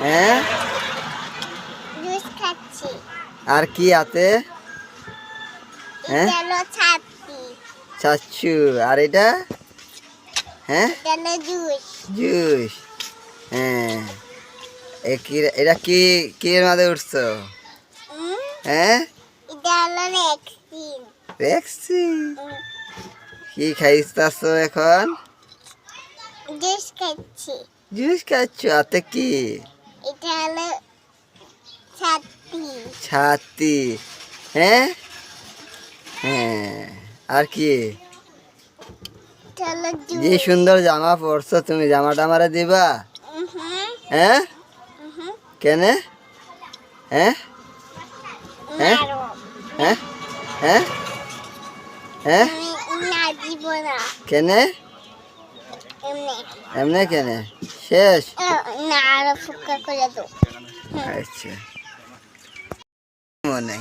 হ্যাঁ? আর কি আছে? হ্যাঁ? ছাতি আর এটা? হ্যাঁ? জুস। জুস। হ্যাঁ। এ কি এটা কি কি এর মাঝে উঠছো? হ্যাঁ? ভ্যাকসিন। কি খাইতাছ এখন? জুস খাচ্ছি জুস খাচ্ছ আতে কি? এটা হলো ছাতি। ছাতি। হ্যাঁ? হ্যাঁ। আর কি? যে সুন্দর জামা পরছো তুমি জামাটা আমারে দিবা? হ্যাঁ? কেনে? হ্যাঁ? হ্যাঁ? হ্যাঁ? হ্যাঁ? হ্যাঁ? না। কেনে? এমনি কেন? শেষ? না আর ফুকা করে দাও আচ্ছা। মনে